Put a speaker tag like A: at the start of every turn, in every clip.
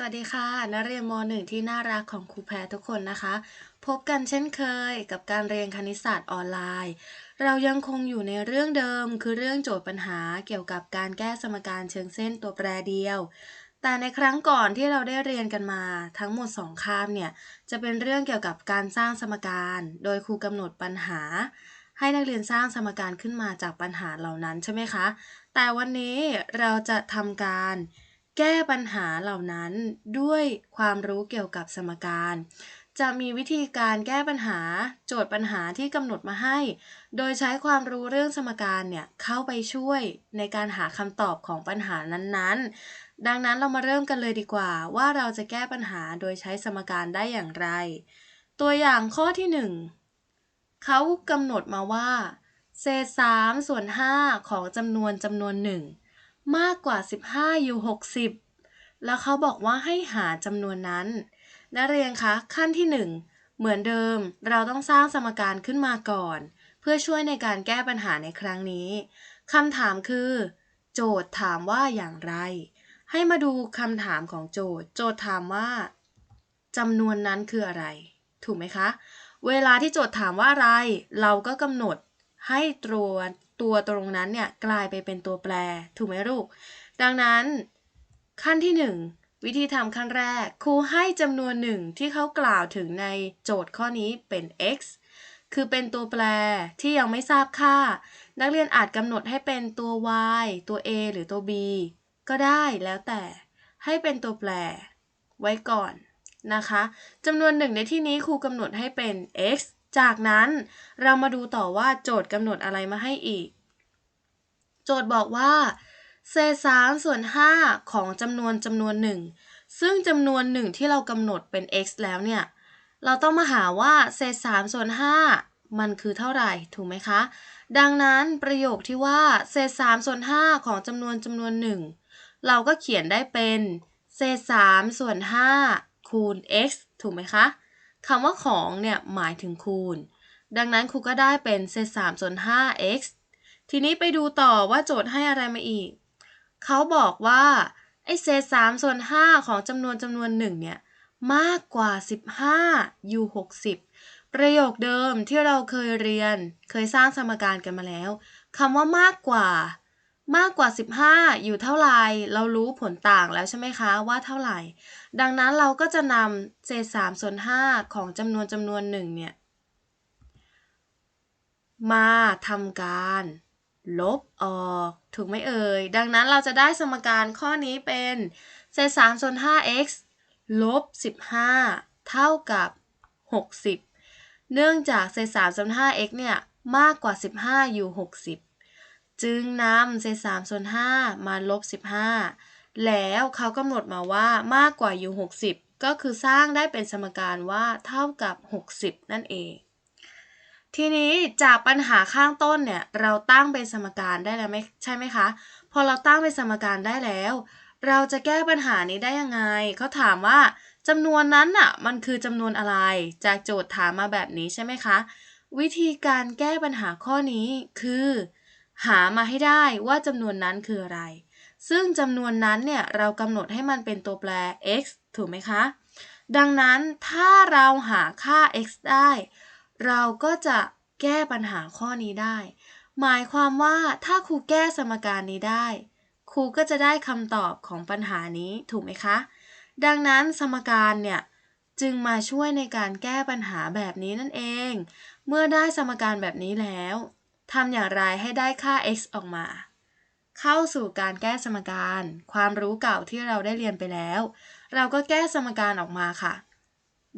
A: สวัสดีค่ะนักเรียนม .1 ที่น่ารักของครูแพรทุกคนนะคะ พบกันเช่นเคยกับการเรียนคณิตศาสตร์ออนไลน์ เรายังคงอยู่ในเรื่องเดิมคือเรื่องโจทย์ปัญหาเกี่ยวกับการแก้สมการเชิงเส้นตัวแปรเดียว แต่ในครั้งก่อนที่เราได้เรียนกันมาทั้งหมด 2 คาบเนี่ยจะเป็นเรื่องเกี่ยวกับการสร้างสมการ โดยครูกำหนดปัญหา ให้นักเรียนสร้างสมการขึ้นมาจากปัญหาเหล่านั้นใช่ไหมคะ แต่วันนี้เราจะทำการ แก้ปัญหาเหล่านั้นด้วยความรู้เกี่ยวกับสมการ จะมีวิธีการแก้ปัญหาโจทย์ปัญหาที่กำหนดมาให้ โดยใช้ความรู้เรื่องสมการเนี่ยเข้าไปช่วยในการหาคำตอบของปัญหานั้นๆ ดังนั้นเรามาเริ่มกันเลยดีกว่าว่าเราจะแก้ปัญหาโดยใช้สมการได้อย่างไร ตัวอย่างข้อที่ 1เขากำหนดมาว่าเศษ3ส่วน5ของจำนวนจำนวนหนึ่ง มากกว่า 15 อยู่ 60 แล้วเขาบอกว่าให้หาจำนวนนั้น นักเรียนคะขั้นที่ 1 เหมือนเดิม เราต้องสร้างสมการขึ้นมาก่อน เพื่อช่วยในการแก้ปัญหาในครั้งนี้คำถามคือ โจทย์ถามว่าอย่างไร ให้มาดูคำถามของโจทย์ โจทย์ถามว่าจำนวนนั้นคืออะไร ถูกไหมคะ เวลาที่โจทย์ถามว่าอะไร เราก็กำหนดให้ตัว ตัวตรงนั้นเนี่ยกลายไปเป็นตัวแปร ถูกไหมลูก ดังนั้นขั้นที่ 1 วิธีทำขั้นแรก ครูให้จำนวนหนึ่งที่เขากล่าวถึงในโจทย์ข้อนี้เป็น x คือเป็นตัวแปรที่ยังไม่ทราบค่า นักเรียนอาจกำหนดให้เป็นตัว y ตัว a หรือตัว b ก็ได้แล้วแต่ให้เป็นตัวแปร ไว้ก่อนนะคะจำนวนหนึ่งในที่นี้ครูกำหนดให้เป็น x จากนั้นเรามาดูต่อว่าโจทย์กำหนดอะไรมาให้อีก โจทย์บอกว่า เศษ3ส่วน 5 ของจำนวนจำนวนหนึ่งซึ่งจำนวนหนึ่งที่เรากำหนดเป็น x แล้วเนี่ย เราต้องมาหาว่าเศษ3ส่วน5มันคือเท่าไหร่ถูกไหมคะ ดังนั้นประโยคที่ว่าเศษ3ส่วน5ของจำนวนจำนวนหนึ่งเราก็เขียนได้เป็นเศษ3ส่วน5คูณ x ถูกไหมคะ คำว่าของเนี่ยหมายถึงคูณ ดังนั้นครูก็ได้เป็นเศษ3ส่วน 5x ทีนี้ไปดูต่อว่าโจทย์ให้อะไรมาอีก เขาบอกว่าไอเศษ3ส่วน5ของจำนวนจำนวนหนึ่งเนี่ยมากกว่า 15 อยู่ 60 ประโยคเดิมที่เราเคยเรียนเคยสร้างสมการกันมาแล้วคำว่ามากกว่า มากกว่า 15 อยู่เท่าไหร่ เรารู้ผลต่างแล้วใช่ไหมคะว่าเท่าไหร่ ดังนั้นเราก็จะนำเศษ3ส่วน5ของจำนวนจำนวนหนึ่งเนี่ย มาทำการ ลบออก ถูกไหมเอ่ย ดังนั้นเราจะได้สมการข้อนี้เป็นเศษ3ส่วน 5x ลบ 15 เท่ากับ 60 เนื่องจากเศษ3ส่วน 5x เนี่ย มากกว่า 15 อยู่ 60 จึงนำเศษ3ส่วน5มาลบ15แล้วเขากำหนดมาว่ามากกว่าอยู่60ก็คือสร้างได้เป็นสมการว่าเท่ากับ60นั่นเอง ทีนี้จากปัญหาข้างต้นเนี่ยเราตั้งเป็นสมการได้แล้วไหมใช่ไหมคะ พอเราตั้งเป็นสมการได้แล้ว เราจะแก้ปัญหานี้ได้ยังไงเขาถามว่าจำนวนนั้นน่ะมันคือจำนวนอะไร จากโจทย์ถามมาแบบนี้ใช่ไหมคะ วิธีการแก้ปัญหาข้อนี้คือ หามาให้ได้ว่าจำนวนนั้นคืออะไร ซึ่งจำนวนนั้นเนี่ยเรากำหนดให้มันเป็นตัวแปร x ถูกไหมคะ ดังนั้นถ้าเราหาค่า x ได้ เราก็จะแก้ปัญหาข้อนี้ได้ หมายความว่าถ้าครูแก้สมการนี้ได้ ครูก็จะได้คำตอบของปัญหานี้ถูกไหมคะ ดังนั้นสมการเนี่ยจึงมาช่วยในการแก้ปัญหาแบบนี้นั่นเอง เมื่อได้สมการแบบนี้แล้ว ทำอย่างไรให้ได้ค่า x ออกมา เข้าสู่การแก้สมการ ความรู้เก่าที่เราได้เรียนไปแล้ว เราก็แก้สมการออกมาค่ะ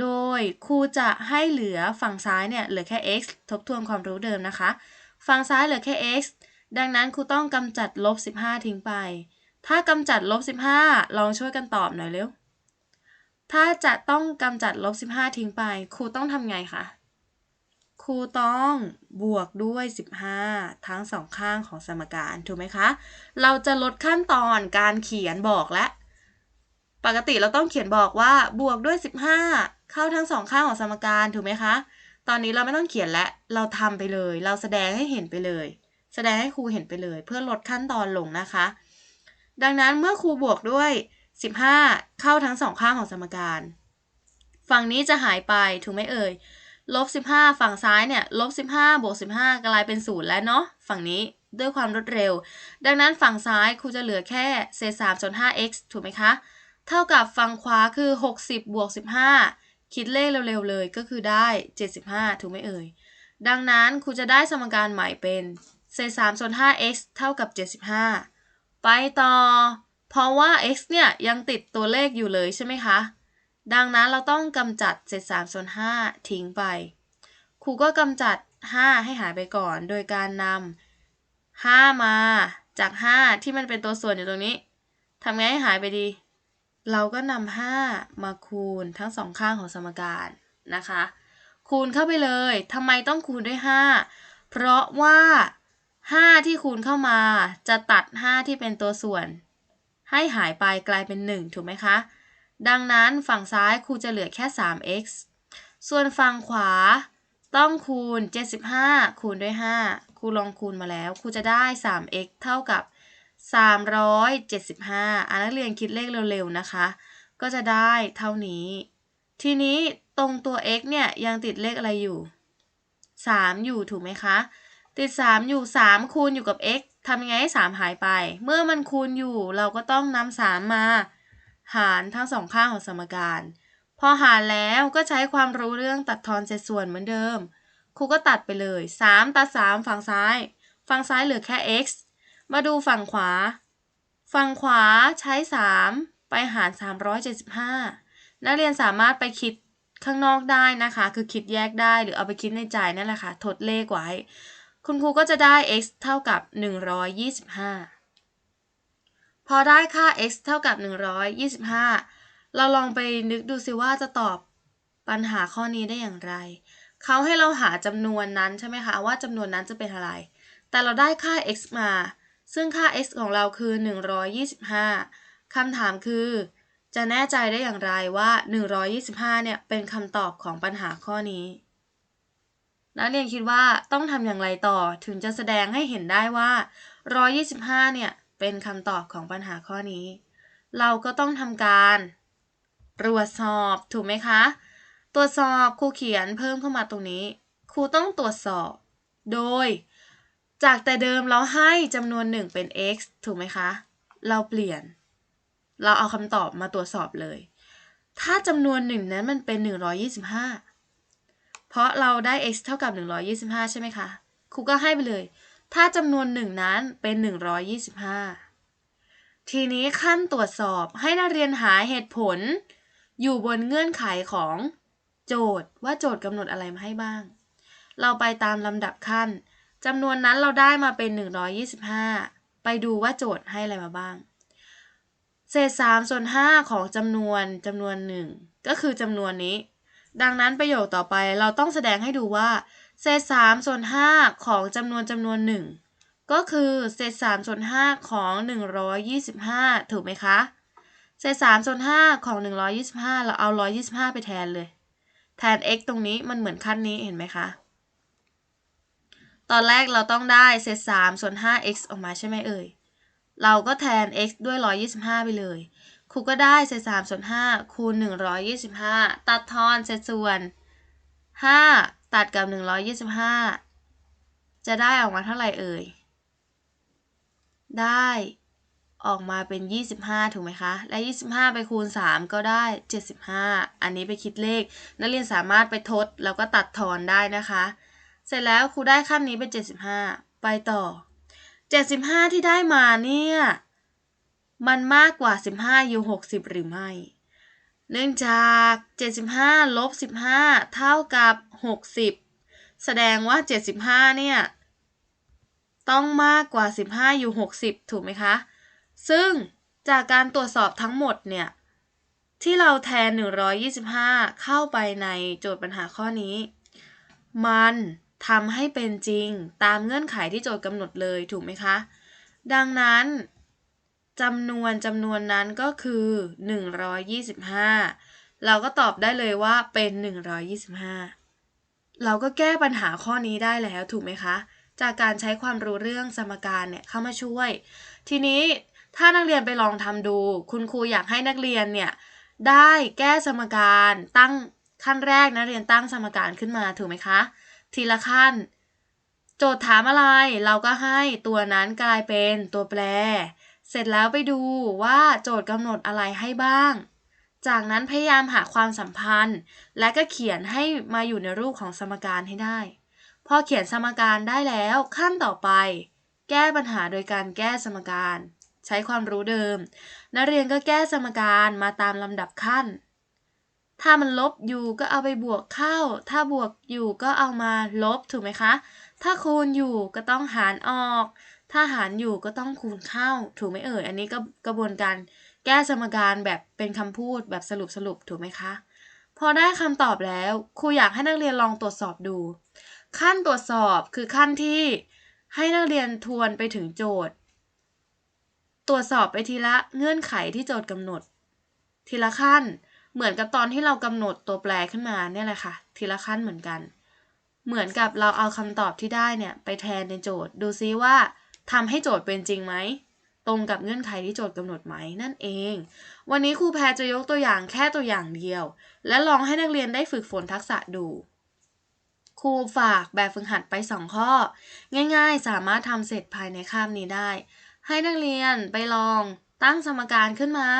A: โดยครูจะให้เหลือฝั่งซ้ายเนี่ยเหลือแค่ x ทบทวนความรู้เดิมนะคะ ฝั่งซ้ายเหลือแค่ x ดังนั้นครูต้องกำจัดลบ 15 ทิ้งไป ถ้ากำจัดลบ 15 ลองช่วยกันตอบหน่อยเร็ว ถ้าจะต้องกำจัดลบ 15 ทิ้งไป ครูต้องทำไงคะ รูต้องบวกด้วย 15 ทั้งสองข้างของสมการถูกไหมคะ เราจะลดขั้นตอนการเขียนบอกและ ปกติเราต้องเขียนบอกว่าบวกด้วย 15 เข้าทั้งสองข้างของสมการถูกไหมคะ ตอนนี้เราไม่ต้องเขียนและเราทำไปเลย เราแสดงให้เห็นไปเลย แสดงให้ครูเห็นไปเลย เพื่อลดขั้นตอนลงนะคะ ดังนั้นเมื่อครูบวกด้วย 15 เข้าทั้งสองข้างของสมการ ฝั่งนี้จะหายไปถูกไหมเอ่ย ลบ15 ฝั่งซ้ายเนี่ยลบ15บวก15 กลายเป็น 0 แล้วเนาะฝั่งนี้ด้วยความรวดเร็ว ดังนั้นฝั่งซ้ายครูจะเหลือแค่เศษ3ส่วน 5x ถูกไหมคะ เท่ากับฝั่งขวาคือ 60บวก15 คิดเลขเร็วๆเลยก็คือได้ 75 ถูกไหมเอ่ย ดังนั้นครูจะได้สมการใหม่เป็นเศษ3ส่วน 5x เท่ากับ 75 ไปต่อ เพราะว่า x เนี่ยยังติดตัวเลขอยู่เลยใช่ไหมคะ ดังนั้นเราต้องกำจัดเศษ3ส่วน5ทิ้งไป ครูก็กำจัด 5 ให้หายไปก่อน โดยการนำ5มาจาก 5 ที่มันเป็นตัวส่วนอยู่ตรงนี้ทำไงให้หายไปดี เราก็นำ5มาคูณทั้งสองข้างของสมการนะคะ คูณเข้าไปเลยทำไมต้องคูณด้วย 5 เพราะว่า 5 ที่คูณเข้ามาจะตัด 5 ที่เป็นตัวส่วน ให้หายไปกลายเป็น 1 ถูกไหมคะ ดังนั้นฝั่งซ้ายครูจะเหลือแค่ 3x ส่วนฝั่งขวาต้องคูณ 75 คูณด้วย 5 ครูลองคูณมาแล้วครูจะได้ 3x เท่ากับ 375อ่านักเรียนคิดเลขเร็วๆนะคะ ก็จะได้เท่านี้ ทีนี้ตรงตัว x เนี่ยยังติดเลขอะไรอยู่ 3 อยู่ถูกไหมคะ ติด 3 อยู่ 3 คูณอยู่กับ x ทำยังไงให้ 3 หายไป เมื่อมันคูณอยู่เราก็ต้องนำ3มา หารทั้งสองข้างของสมการ พอหารแล้วก็ใช้ความรู้เรื่องตัดทอนเศษส่วนเหมือนเดิม ครูก็ตัดไปเลย 3 ตัด 3 ฝั่งซ้าย ฝั่งซ้ายเหลือแค่ x มาดูฝั่งขวา ฝั่งขวาใช้ 3 ไปหาร 375 นักเรียนสามารถไปคิดข้างนอกได้นะคะ คือคิดแยกได้หรือเอาไปคิดในใจนั่นแหละค่ะ ทดเลขไว้ คุณครูก็จะได้ x เท่ากับ 125 พอได้ค่า x เท่ากับ 125 เราลองไปนึกดูสิว่าจะตอบปัญหาข้อนี้ได้อย่างไร เขาให้เราหาจำนวนนั้นใช่ไหมคะว่าจำนวนนั้นจะเป็นอะไร แต่เราได้ค่า x มา ซึ่งค่า x ของเราคือ 125 คำถามคือ จะแน่ใจได้อย่างไรว่า 125 เนี่ยเป็นคำตอบของปัญหาข้อนี้นักเรียนคิดว่าต้องทำอย่างไรต่อถึงจะแสดงให้เห็นได้ว่า 125 เนี่ย เป็นคำตอบของปัญหาข้อนี้ เราก็ต้องทำการตรวจสอบถูกไหมคะ ตรวจสอบครูเขียนเพิ่มเข้ามาตรงนี้ ครูต้องตรวจสอบ โดย จากแต่เดิมเราให้จำนวนหนึ่งเป็น x ถูกไหมคะ เราเปลี่ยน เราเอาคำตอบมาตรวจสอบเลย ถ้าจำนวนหนึ่งนั้นมันเป็น 125 เพราะเราได้ x เท่ากับ 125 ใช่ไหมคะ ครูก็ให้ไปเลย ถ้าจำนวนหนึ่งนั้นเป็น 125 ทีนี้ขั้นตรวจสอบให้นักเรียนหาเหตุผล อยู่บนเงื่อนไขของโจทย์ว่าโจทย์กำหนดอะไรมาให้บ้าง เราไปตามลำดับขั้นจำนวนนั้นเราได้มาเป็น 125 ไปดูว่าโจทย์ให้อะไรมาบ้าง เศษ3ส่วน5ของจำนวนจำนวนหนึ่งก็คือจำนวนนี้ ดังนั้นประโยคต่อไปเราต้องแสดงให้ดูว่า เศษ3ส่วน5ของจำนวนจำนวนหนึ่งก็คือเศษ3ส่วน5ของ125ถูกไหมคะ เศษ3ส่วน5ของ125เราเอา125ไปแทนเลย แทน x ตรงนี้มันเหมือนขั้นนี้เห็นไหมคะ ตอนแรกเราต้องได้เศษ3ส่วน 5x ออกมาใช่ไหมเอ่ย เราก็แทน x ด้วย125ไปเลย ครูก็ได้เศษ3ส่วน5คูณ125ตัดทอนเศษส่วน5 ตัดกับ 125 จะได้ออกมาเท่าไหร่เอ่ย ได้ออกมาเป็น 25 ถูกไหมคะ และ 25 ไปคูณ 3 ก็ได้ 75 อันนี้ไปคิดเลข นักเรียนสามารถไปทดแล้วก็ตัดทอนได้นะคะ เสร็จแล้วครูได้ขั้นนี้เป็น 75 ไปต่อ 75 ที่ได้มาเนี่ย มันมากกว่า 15อยู่60 หรือไม่ เนื่องจาก 75 ลบ 15 เท่ากับ 60 แสดงว่า 75 เนี่ย ต้องมากกว่า 15 อยู่ 60 ถูกไหมคะ ซึ่งจากการตรวจสอบทั้งหมดเนี่ย ที่เราแทน 125 เข้าไปในโจทย์ปัญหาข้อนี้ มันทำให้เป็นจริงตามเงื่อนไขที่โจทย์กำหนดเลยถูกไหมคะ ดังนั้น จำนวนจำนวนนั้นก็คือ 125 เราก็ตอบได้เลยว่าเป็น 125 เราก็แก้ปัญหาข้อนี้ได้แล้วถูกไหมคะ จากการใช้ความรู้เรื่องสมการเนี่ยเข้ามาช่วย ทีนี้ถ้านักเรียนไปลองทำดู คุณครูอยากให้นักเรียนเนี่ยได้แก้สมการตั้งขั้นแรกนักเรียนตั้งสมการขึ้นมาถูกไหมคะ ทีละขั้น โจทย์ถามอะไร เราก็ให้ตัวนั้นกลายเป็นตัวแปร เสร็จแล้วไปดูว่าโจทย์กำหนดอะไรให้บ้าง จากนั้นพยายามหาความสัมพันธ์ และก็เขียนให้มาอยู่ในรูปของสมการให้ได้ พอเขียนสมการได้แล้วขั้นต่อไป แก้ปัญหาโดยการแก้สมการ ใช้ความรู้เดิม นักเรียนก็แก้สมการมาตามลำดับขั้น ถ้ามันลบอยู่ก็เอาไปบวกเข้า ถ้าบวกอยู่ก็เอามาลบถูกไหมคะ ถ้าคูณอยู่ก็ต้องหารออก ถ้าหารอยู่ก็ต้องคูณเข้า ถูกไหมเอ่ย อันนี้ก็กระบวนการแก้สมการแบบเป็นคำพูดแบบสรุปสรุปถูกไหมคะ พอได้คำตอบแล้วครูอยากให้นักเรียนลองตรวจสอบดู ขั้นตรวจสอบคือขั้นที่ให้นักเรียนทวนไปถึงโจทย์ ตรวจสอบไปทีละเงื่อนไขที่โจทย์กำหนด ทีละขั้นเหมือนกับตอนที่เรากำหนดตัวแปรขึ้นมาเนี่ยแหละค่ะ ทีละขั้นเหมือนกัน เหมือนกับเราเอาคำตอบที่ได้เนี่ยไปแทนในโจทย์ ดูซิว่า ทำให้โจทย์เป็นจริงไหม ตรงกับเงื่อนไขที่โจทย์กำหนดไหมนั่นเอง วันนี้ครูแพรจะยกตัวอย่างแค่ตัวอย่างเดียว และลองให้นักเรียนได้ฝึกฝนทักษะดูครูฝากแบบฝึกหัดไป 2 ข้อ ง่ายๆ สามารถทำเสร็จภายในคาบนี้ได้ ให้นักเรียนไปลองตั้งสมการขึ้นมา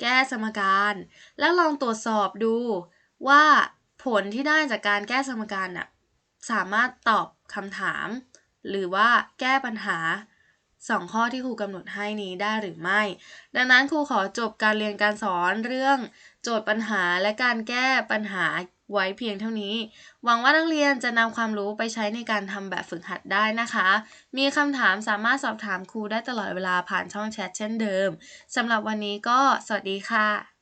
A: แก้สมการ แล้วลองตรวจสอบดูว่าผลที่ได้จากการแก้สมการน่ะสามารถตอบคำถาม หรือว่าแก้ปัญหา 2 ข้อที่ครูกำหนดให้นี้ได้หรือไม่ ดังนั้นครูขอจบการเรียนการสอนเรื่องโจทย์ปัญหาและการแก้ปัญหาไว้เพียงเท่านี้ หวังว่านักเรียนจะนำความรู้ไปใช้ในการทำแบบฝึกหัดได้นะคะ มีคำถามสามารถสอบถามครูได้ตลอดเวลาผ่านช่องแชทเช่นเดิมสำหรับวันนี้ก็สวัสดีค่ะ